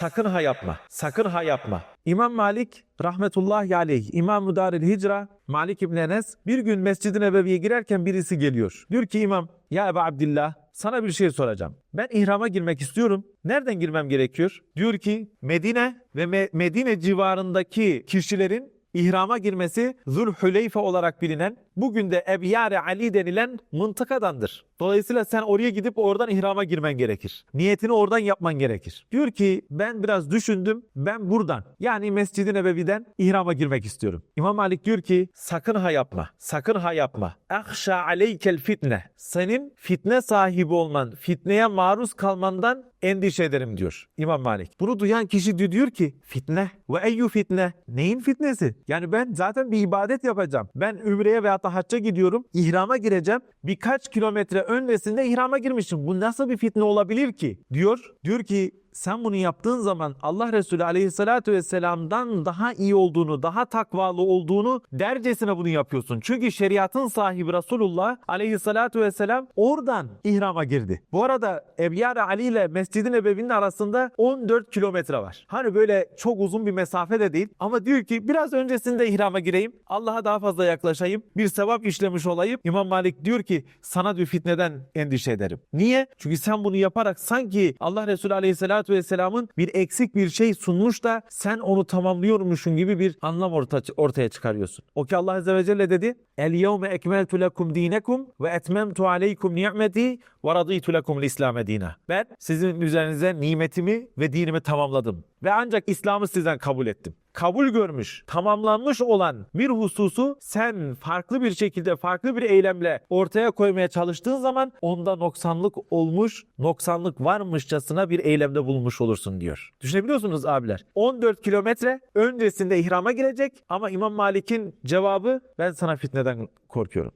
Sakın ha yapma. Sakın ha yapma. İmam Malik rahmetullahi aleyh, İmam Mudaril Hicra, Malik İbn Enes bir gün Mescid-i Nebevi'ye girerken birisi geliyor. Diyor ki imam, ya Ebu Abdillah sana bir şey soracağım. Ben ihrama girmek istiyorum. Nereden girmem gerekiyor? Diyor ki Medine ve Me- Medine civarındaki kişilerin İhrama girmesi Zulhüleyfe olarak bilinen bugün de Ebyare Ali denilen mıntıkadandır. Dolayısıyla sen oraya gidip oradan ihrama girmen gerekir. Niyetini oradan yapman gerekir. Diyor ki ben biraz düşündüm ben buradan yani Mescid-i Nebevi'den ihrama girmek istiyorum. İmam Malik diyor ki sakın ha yapma. Sakın ha yapma. Ahşa aleykel fitne. Senin fitne sahibi olman, fitneye maruz kalmandan endişe ederim diyor İmam Malik. Bunu duyan kişi di- diyor ki fitne ve eyyü fitne. Neyin fitnesi? Yani ben zaten bir ibadet yapacağım. Ben ümreye veya da hacca gidiyorum. ihrama gireceğim. Birkaç kilometre öncesinde ihrama girmişim. Bu nasıl bir fitne olabilir ki? Diyor. Diyor ki sen bunu yaptığın zaman Allah Resulü aleyhissalatü vesselam'dan daha iyi olduğunu, daha takvalı olduğunu dercesine bunu yapıyorsun. Çünkü şeriatın sahibi Resulullah aleyhissalatü vesselam oradan ihrama girdi. Bu arada Ebyar Ali ile Mescid-i Nebevi'nin arasında 14 kilometre var. Hani böyle çok uzun bir mesafe de değil ama diyor ki biraz öncesinde ihrama gireyim. Allah'a daha fazla yaklaşayım. Bir sevap işlemiş olayım. İmam Malik diyor ki sana diyor fitneden endişe ederim. Niye? Çünkü sen bunu yaparak sanki Allah Resulü Aleyhisselatü Vesselam'ın bir eksik bir şey sunmuş da sen onu tamamlıyormuşsun gibi bir anlam orta, ortaya çıkarıyorsun. O ki Allah Azze ve Celle dedi El yevme ekmeltu lekum dinekum ve etmemtu aleykum ni'meti ve raditu lekum İslam dina. Ben sizin üzerinize nimetimi ve dinimi tamamladım. Ve ancak İslam'ı sizden kabul ettim kabul görmüş, tamamlanmış olan bir hususu sen farklı bir şekilde, farklı bir eylemle ortaya koymaya çalıştığın zaman onda noksanlık olmuş, noksanlık varmışçasına bir eylemde bulunmuş olursun diyor. Düşünebiliyorsunuz abiler. 14 kilometre öncesinde ihrama girecek ama İmam Malik'in cevabı ben sana fitneden korkuyorum.